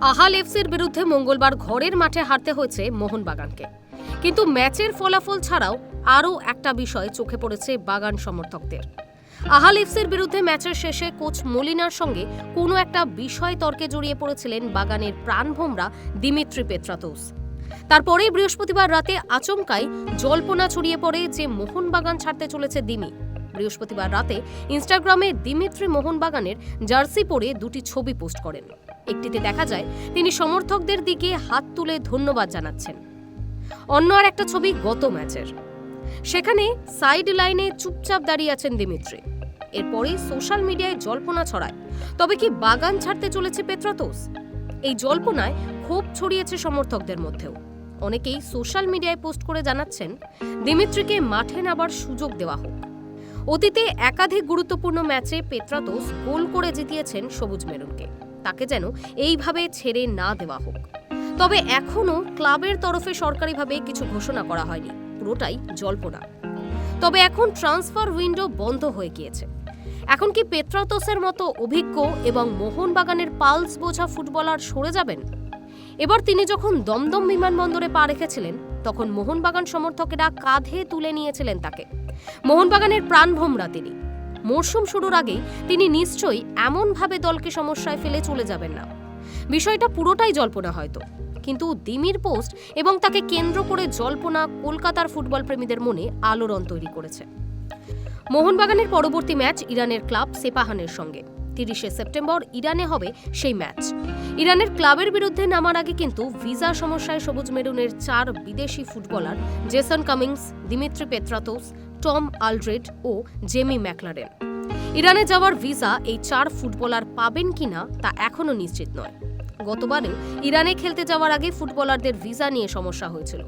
আহাল এফসির বিরুদ্ধে মঙ্গলবার ঘরের মাঠে হারতে হয়েছে মোহনবাগানকে। কিন্তু ম্যাচের ফলাফল ছাড়াও আরও একটা বিষয় চোখে পড়েছে বাগান সমর্থকদের। আহাল এফসির বিরুদ্ধে ম্যাচের শেষে কোচ মলিনার সঙ্গে কোনো একটা বিষয় তর্কে জড়িয়ে পড়েছিলেন বাগানের প্রাণভোমরা দিমিত্রি পেত্রাতোস। তারপরেই বৃহস্পতিবার রাতে আচমকাই জল্পনা ছড়িয়ে পড়ে যে মোহনবাগান ছাড়তে চলেছে দিমি। বৃহস্পতিবার রাতে ইনস্টাগ্রামে দিমিত্রি মোহনবাগানের জার্সি পরে দুটি ছবি পোস্ট করেন। একটিতে দেখা যায়, তিনি সমর্থকদের দিকে হাত তুলে ধন্যবাদ জানাচ্ছেন। অন্য আর একটা ছবি গত ম্যাচের। সেখানে সাইড লাইনে চুপচাপ দাঁড়িয়ে আছেন দিমিত্রি। এরপরে সোশ্যাল মিডিয়ায় জল্পনা ছড়ায়, তবে কি বাগান ছাড়তে চলেছে পেত্রাতোস এই জল্পনায় ক্ষোভ ছড়িয়েছে সমর্থকদের মধ্যেও। অনেকেই সোশ্যাল মিডিয়ায় পোস্ট করে জানাচ্ছেন, দিমিত্রিকে মাঠে নাবার সুযোগ দেওয়া হোক। অতীতে একাধিক গুরুত্বপূর্ণ ম্যাচে পেত্রাতোস গোল করে জিতিয়েছেন সবুজ মেরুনকে। তাকে যেন এইভাবে ছেড়ে না দেওয়া হোক। তবে এখনও ক্লাবের তরফে সরকারিভাবে কিছু ঘোষণা করা হয়নি। পুরোটাই জল্পনা। তবে এখন ট্রান্সফার উইন্ডো বন্ধ হয়ে গিয়েছে। এখন কি পেত্রাতোসের মতো অভিজ্ঞ এবং মোহনবাগানের পালস বোঝা ফুটবলার সরে যাবেন? এবার তিনি যখন দমদম বিমানবন্দরে পা রেখেছিলেন, তখন মোহনবাগান সমর্থকেরা কাঁধে তুলে নিয়েছিলেন তাকে। মোহনবাগানের প্রাণভোমরা তিনি। মরশুম শুরুর আগেই তিনি নিশ্চয়ই এমনভাবে দলকে সমস্যায় ফেলে চলে যাবেন না। বিষয়টা পুরোটাই জল্পনা হয়তো। কিন্তু দিমির পোস্ট এবং তাকে কেন্দ্র করে জল্পনা কলকাতার ফুটবল প্রেমীদের মনে আলোড়ন তৈরি করেছে। মোহনবাগানের পরবর্তী ম্যাচ ইরানের ক্লাব সেপাহানের সঙ্গে। তিরিশে সেপ্টেম্বর ইরানে হবে সেই ম্যাচ। ইরানের ক্লাবের বিরুদ্ধে নামার আগে কিন্তু ভিসা সমস্যায় সবুজ মেরুনের চার বিদেশি footballer Jason Cummings, Dimitri Petratos Tom Aldred ও জেমি ম্যাকলারেন। ইরানে যাওয়ার ভিসা এই চার ফুটবলার পাবেন কিনা তা এখনও নিশ্চিত নয়। গতবারে ইরানে খেলতে যাওয়ার আগে ফুটবলারদের ভিসা নিয়ে সমস্যা হয়েছিল।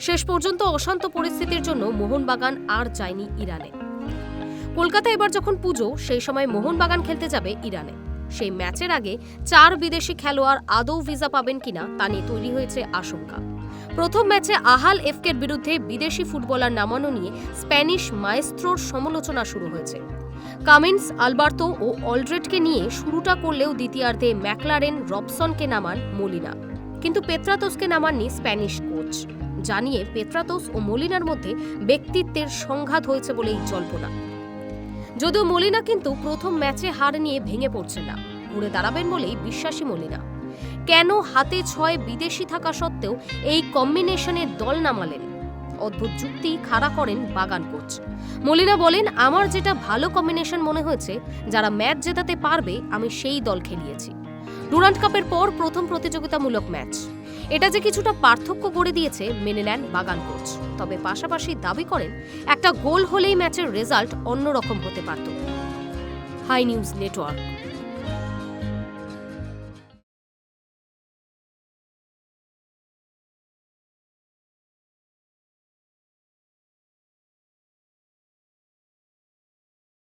শেষ পর্যন্ত অশান্ত পরিস্থিতির জন্য মোহনবাগান আর যায়নি ইরানে। কলকাতা এবার যখন পুজো, সেই সময় মোহনবাগান খেলতে যাবে ইরানে। সেই ম্যাচের আগে চার বিদেশি খেলোয়াড় আদৌ ভিসা পাবেন কিনা তা নিয়ে তৈরি হয়েছে আশঙ্কা। প্রথম ম্যাচে আহাল এফকের বিরুদ্ধে বিদেশি ফুটবলার নামানো নিয়ে স্প্যানিশ মায়েস্ত্রোর সমালোচনা শুরু হয়েছে। কামিন্স, আলবার্তো ও অলড্রেডকে নিয়ে শুরুটা করলেও দ্বিতীয়ার্ধে ম্যাকলারেন, রবসনকে নামান মলিনা। কিন্তু পেত্রাতোসকে নামাননি স্প্যানিশ কোচ। জানিয়ে পেত্রাতোস ও মলিনার মধ্যে ব্যক্তিত্বের সংঘাত হয়েছে বলেই জল্পনা। যদিও মলিনা কিন্তু প্রথম ম্যাচে হার নিয়ে ভেঙে পড়ছে না, ঘুরে দাঁড়াবেন বলেই বিশ্বাসী মলিনা। কেন হাতে ছয় বিদেশি থাকা সত্ত্বেও এই কম্বিনেশনের দল নামালেন? অদ্ভুত যুক্তি খাড়া করেন বাগান কোচ। মলিনা বলেন, আমার যেটা ভালো কম্বিনেশন মনে হয়েছে, যারা ম্যাচ জেতাতে পারবে, আমি সেই দল খেলিয়েছি। ডুরান্ট কাপের পর প্রথম প্রতিযোগিতামূলক ম্যাচ। এটা যে কিছুটা পার্থক্য গড়ে দিয়েছে মেনে নেন বাগান কোচ। তবে পাশাপাশি দাবি করেন, একটা গোল হলেই ম্যাচের রেজাল্ট অন্যরকম হতে পারত। Hi news network.